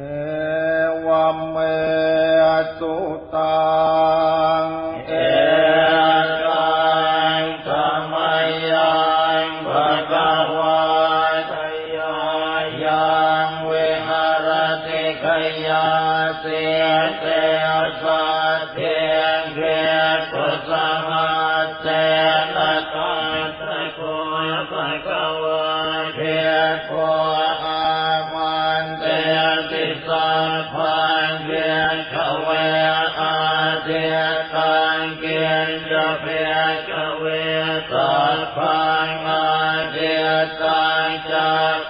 เอวเมสุตังเอตังธรรมยังภะคะวะทยายังวิหารติขยาเสียเตสัตเทียงเกตุสหั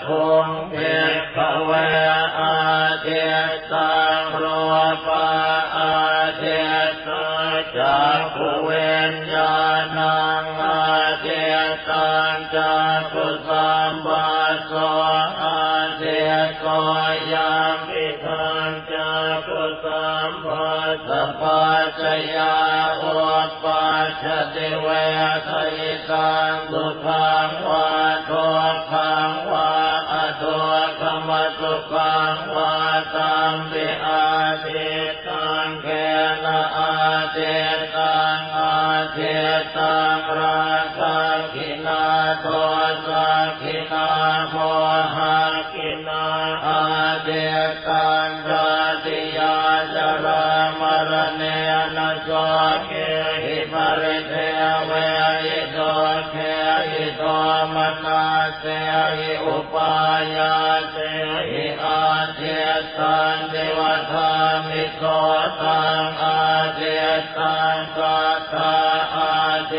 ॐ ทังจักขุสัมปัสสะปัจจยาอุปปัจจติเวทยิตังสุขังวาทุกขังวาอทุกขมสุขังวาตัมปิอาทิตังเกนะอาทิตังอาทิตังราคังกินาโท อุปายาเสหิอาเทตังเทวธามิโสตังอาเทตังสัทธาอาเท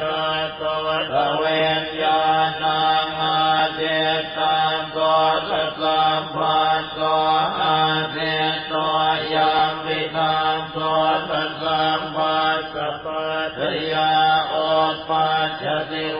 ตังโสทเวนญาณังอาเทตังโสทสัมปัสสะอาเทโตยัมปิทังโสทสัมปัสสะปัจจยาโอปัจจติว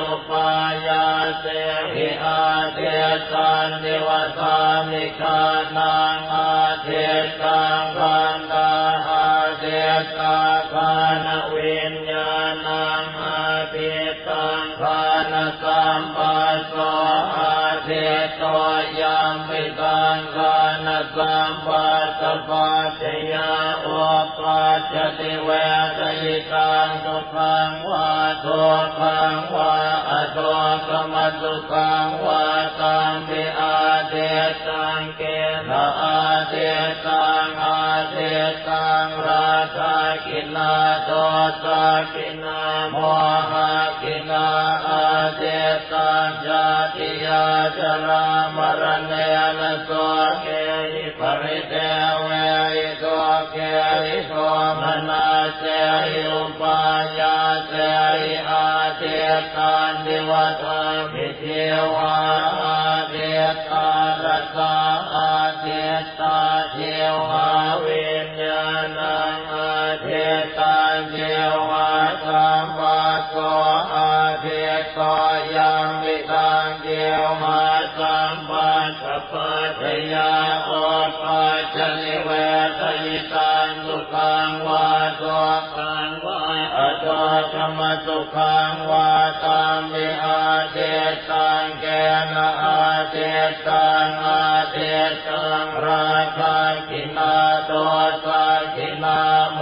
อุปายาเสหิอาเทตันเดวตามิคานังอาเทตังคันตา สัมปัสสปัจจยาอุปปัจจติเวทยิตังทุขังวาทุกขังวาอทุกขมสุขังวาตัมปิอาเทตังเกนะอาเทตังอาเทตังราคากินาโตสากินาโมหะกินาอาเทตังจาติยาจรามรณะนะโสเก เสหิอุปายาเสหิอาเทตังเดวตามิเทวาอาเทตารัตาอาเทตาเทวาเวญญาณังอาเทตังเทวาสัมปัสสอาเทตายังมิตังเทวาสัมปัสสะปัจจยาโอปัจจนิเวทยิตังสุขังวา สุขังวาอทุกขมสุขังวาตัมมิอาเทตังเกนะอาเทตังอาเทตังราคากินาโตสากินาโม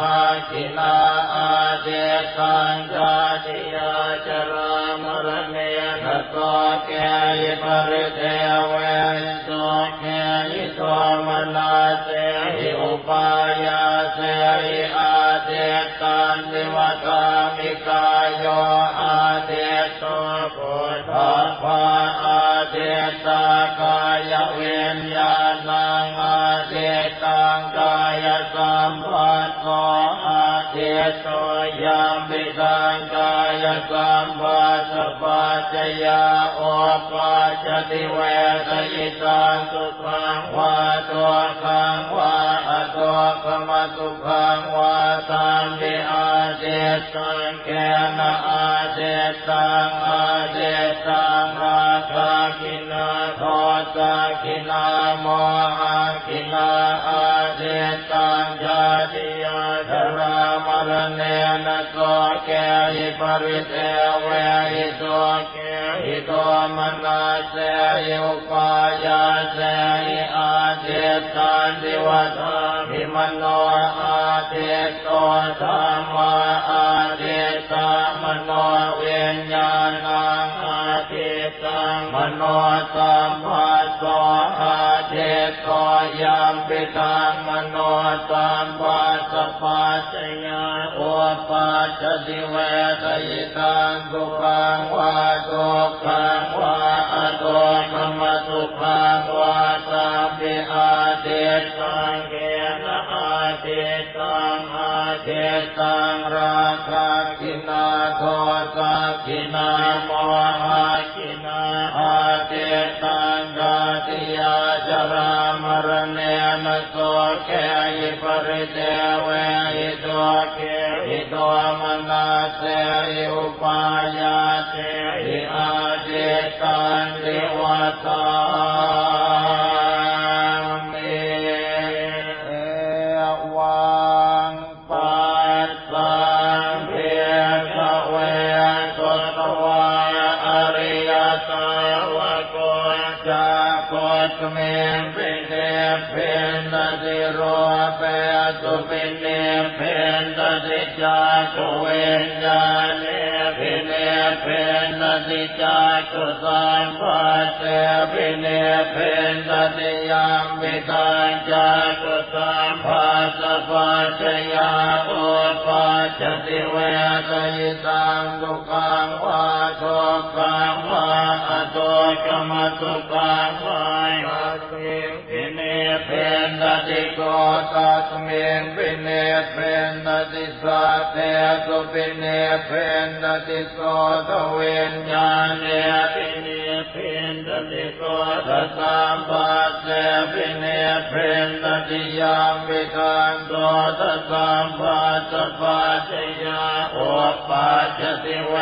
หะกินาอาเทตังจาติยาจรามรณะนะโตแกยิปริเทเวหิโตแกยิโตมนาเสหิอุปายาเต นิวัตามิกายโยอาเทโตปุถะภาอาเทตากายเวียนญาณังอาเทตังกายสัมปัสสะอาเทตโตยามปิสังกายสัมภาสปัจจยาโอปัจจติเวทยิตังสุขังวาตัวขังวา อตัวขมสุภังวาสามปิอาเจตังแกนะอาเจตังอาเจตังราคาคินาทอสาคินาโมหะคินาอาเจตังจาติามรณะนโสแกหิปริเทเวหิโตแกหิโตมนาเสหิอุปายาเสหิอาเจตันติวัฏาภิมโนอาเจโตธรรมาอาเจตามโนเวียญญาณังอาเจตังมโนสัมภัสสะอาเจโตยา ปิตังมโนสัมภัสสปัจจยาโอปัจจิเวทยิตังสุขังวาตุขังวาอตุขมสุขังวาสัพพิอาเจตังเกนะอาเจตังอาเจตังราคะกินาโทสะกินาโมหะ ณะนะโสแกยิปริเทเวหิตัวเกหิตัวมนาเสหิอุปายาเสหิอาเจตังเทวตามิเอวังปัสสังเพียทเวสุตวาอริยสาวกจัตเมปิเนเพนเปสุ ปิเนเพนตติจักเวนญาเนปิเนเพนตติจักสัมปัสเสปิเนเพนตติยามปิตังจักสัมปัสสะปัจจยาโอปัจจิเวทยิตังทุกังวาทุกังวาอตุกมทุกังวา ติโกตัสมิงปิเนเพนตติสัตเตสุปิเนเพนตติโสทเวนญาเนปิเนเพนตติโกตัสสัมปัสเสปิเนเพนตติยามปิตังโสตสสัมปัสสปัจจยาโอปัจจติเว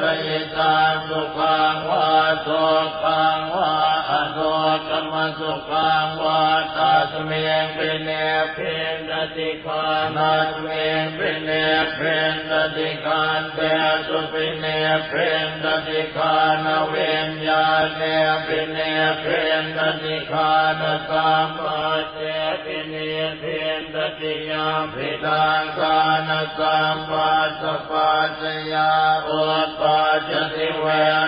ทยิตังสุขังวาทุขังวาอทุกมสุขังวาต เนเพนตติคานาสเมงปิเนเพนตติคานเตสุปิเนเพนตติคานเวนญาเนปิเนเพนตติคานสามปัสเสปิเนเพน ตติยามปิตังคานสัมปัสสะปัจจยาโอปัจจติเว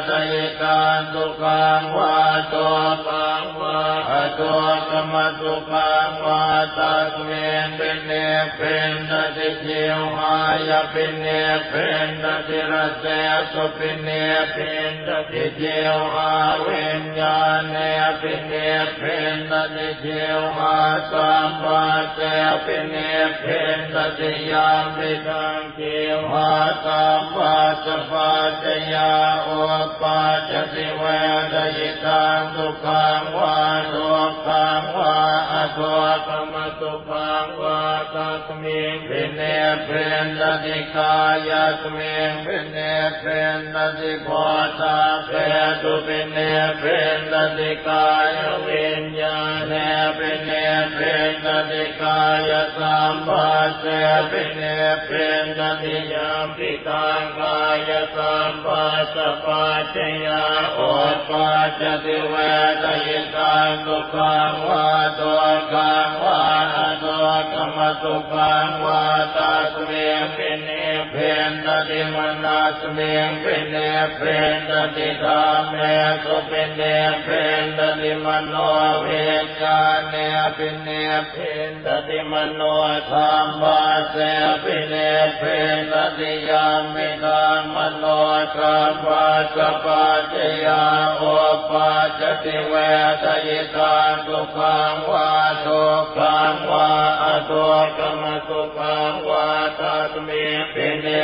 ทยิการสุขังวาตุขังวาอตุกมสุขังวาตัสเมนเป็นเนเป็นตติเจียวหายเป็นเนเป็นตติระเสสุเป็นเนเป็นตติเจียวหาเวนญาเนเป็นเนเป็นตติเจียวหาสัมปัสเสเป็นเนเป็นตติยามปิตังเจียวหาสัมปัสสะปัจจยาโอปัจจติเวทยิตังทุกขังวาทุกขังวาอทุกขมสุขังวาตัสมิงปิเนเพนตติกายะสมิงปิเนเพนตติโพธาเพตุปิเนเพนตติกายวิญญาณเนปิเนเพนตติกายสัมปัสเสปิเนเพนตติยามปิตังกายสัมปัสสะปัจจยาโอปัจจติเวทยิตังทุกขังวาตุขังวาอตุกมสุขังวาตัสเมปิเนเพ นตติมนาสเมเปิเนเพนตติธรรมเมสุปิเนเพนตติมโนเวชาเนเปิเนเพนตติมโนธรรมบาเสปิเนเพนตติยามิตังมโนธรรมบาสปัจจยาโอปัจติเวทยิตาทุขังวาทุขังวา